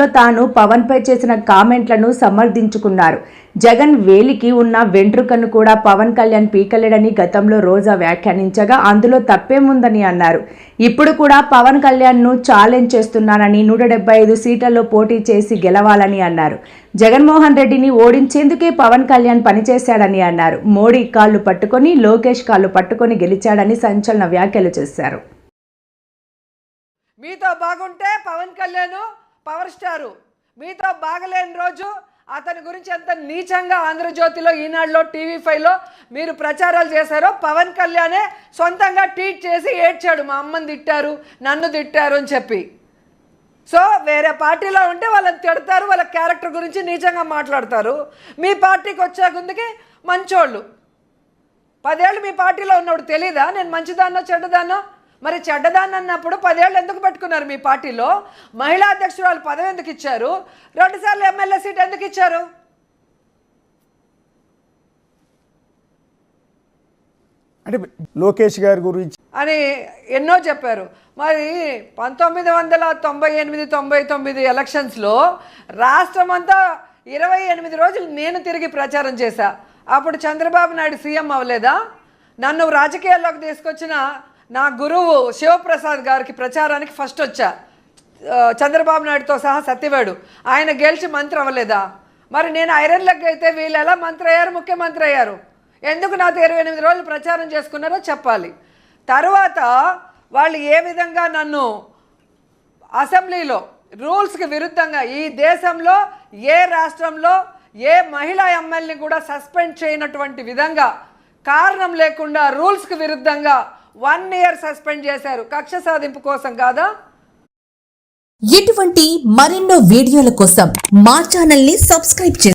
లో తాను పవన్ పై చేసిన కామెంట్లను సమర్థించుకున్నారు. జగన్ వేలికి ఉన్న వెంట్రుకను కూడా పవన్ కళ్యాణ్ పీకలేడని గతంలో రోజా వ్యాఖ్యానించగా అందులో తప్పేముందని అన్నారు. ఇప్పుడు కూడా పవన్ కళ్యాణ్ను ఛాలెంజ్ చేస్తున్నానని నూట డెబ్బై ఐదు సీట్లలో పోటీ చేసి గెలవాలని అన్నారు. జగన్మోహన్ రెడ్డిని ఓడించేందుకే పవన్ కళ్యాణ్ పనిచేశాడని అన్నారు. మోడీ కాళ్ళు పట్టుకొని లోకేష్ కాళ్ళు పట్టుకొని గెలిచాడని సంచలన వ్యాఖ్యలు చేశారు. మీతో బాగుంటే పవన్ కళ్యాణ్ పవర్ స్టారు. మీతో బాగలేని రోజు అతని గురించి ఎంత నీచంగా ఆంధ్రజ్యోతిలో ఈనాడులో టీవీ ఫైవ్లో మీరు ప్రచారాలు చేశారో పవన్ కళ్యాణే సొంతంగా ట్వీట్ చేసి ఏడ్చాడు. మా అమ్మని తిట్టారు నన్ను తిట్టారు అని చెప్పి. సో వేరే పార్టీలో ఉంటే వాళ్ళని తిడతారు వాళ్ళ క్యారెక్టర్ గురించి నీచంగా మాట్లాడతారు. మీ పార్టీకి వచ్చే ముందుకి మంచోళ్ళు. పదేళ్ళు మీ పార్టీలో ఉన్నోడు తెలీదా? నేను మంచిదాన్నో చెడ్డదాన్నో? మరి చెడ్డదాన్ని అన్నప్పుడు పదేళ్ళు ఎందుకు పెట్టుకున్నారు మీ పార్టీలో? మహిళా అధ్యక్షురాలు పదవి ఎందుకు ఇచ్చారు? రెండుసార్లు ఎమ్మెల్యే సీట్ ఎందుకు ఇచ్చారు? అంటే లోకేష్ గారి గురించి అని ఎన్నో చెప్పారు. మరి పంతొమ్మిది వందల తొంభై ఎనిమిది తొంభై తొమ్మిది ఎలక్షన్స్లో రాష్ట్రం అంతా ఇరవై ఎనిమిది రోజులు నేను తిరిగి ప్రచారం చేశా. అప్పుడు చంద్రబాబు నాయుడు సీఎం అవ్వలేదా? నన్ను రాజకీయాల్లోకి తీసుకొచ్చిన నా గురువు శివప్రసాద్ గారికి ప్రచారానికి ఫస్ట్ వచ్చా. చంద్రబాబు నాయుడుతో సహా సత్యవేడు. ఆయన గెలిచి మంత్రి అవ్వలేదా? మరి నేను ఐరన్ లెగ్ అయితే వీళ్ళు ఎలా మంత్రి అయ్యారు? ముఖ్యమంత్రి అయ్యారు? ఎందుకు నాతో ఇరవై ఎనిమిది రోజులు ప్రచారం చేసుకున్నారో చెప్పాలి. తర్వాత వాళ్ళు ఏ విధంగా నన్ను అసెంబ్లీలో రూల్స్కి విరుద్ధంగా ఈ దేశంలో ఏ రాష్ట్రంలో ఏ మహిళా ఎమ్మెల్యేని కూడా సస్పెండ్ చేయనటువంటి విధంగా కారణం లేకుండా రూల్స్కి విరుద్ధంగా వన్ ఇయర్ సస్పెండ్ చేశారు. కక్ష సాధింపు కోసం కాదా? ఇటువంటి మరెన్నో వీడియోల కోసం మా ఛానల్ని సబ్స్క్రైబ్ చేయండి